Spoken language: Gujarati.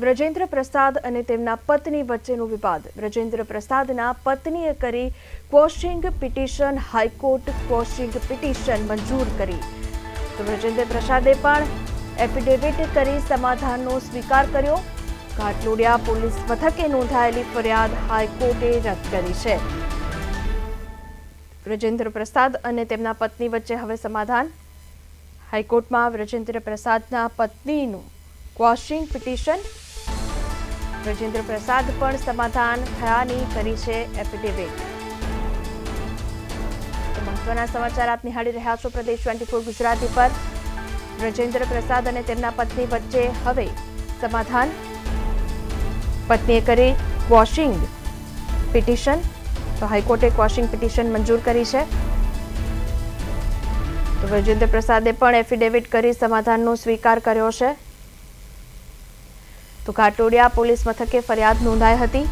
વ્રજેન્દ્ર પ્રસાદ અને તેમના પત્ની વચ્ચેનો વિવાદ. વ્રજેન્દ્ર પ્રસાદના પત્નીએ કરી quashing petition, high court quashing petition મંજૂર કરી. તો વ્રજેન્દ્ર પ્રસાદે પણ એફિડેવિટ કરી સમાધાનનો સ્વીકાર કર્યો. ઘાટલોડિયા પોલીસ મથકે નોંધાયેલી ફરિયાદ હાઈકોર્ટે રદ કરી છે. વ્રજેન્દ્ર પ્રસાદ અને તેમના પત્ની વચ્ચે હવે સમાધાન. હાઈકોર્ટમાં વ્રજેન્દ્ર પ્રસાદના પત્નીનું ક્વોશિંગ પિટિશન વ્રજેન્દ્ર પ્રસાદ પણ સમાધાન થયાની કરી છે એફિડેવિટ. મહત્વના સમાચાર આપ નિહાળી રહ્યા છો પ્રદેશ ટ્વેન્ટી ફોર ગુજરાતી પર. બ્રજેન્દ્ર પ્રસાદ અને તેમના પત્ની વચ્ચે હવે સમાધાન. પત્નીએ કરી ક્વોશિંગ પિટિશન તો હાઈકોર્ટે ક્વોશિંગ પિટિશન મંજૂર કરી છે. તો બ્રજેન્દ્ર પ્રસાદે પણ એફિડેવિટ કરી સમાધાનનો સ્વીકાર કર્યો છે. તો ઘાટોડિયા પોલીસ મથકે ફરિયાદ નોંધાઈ હતી.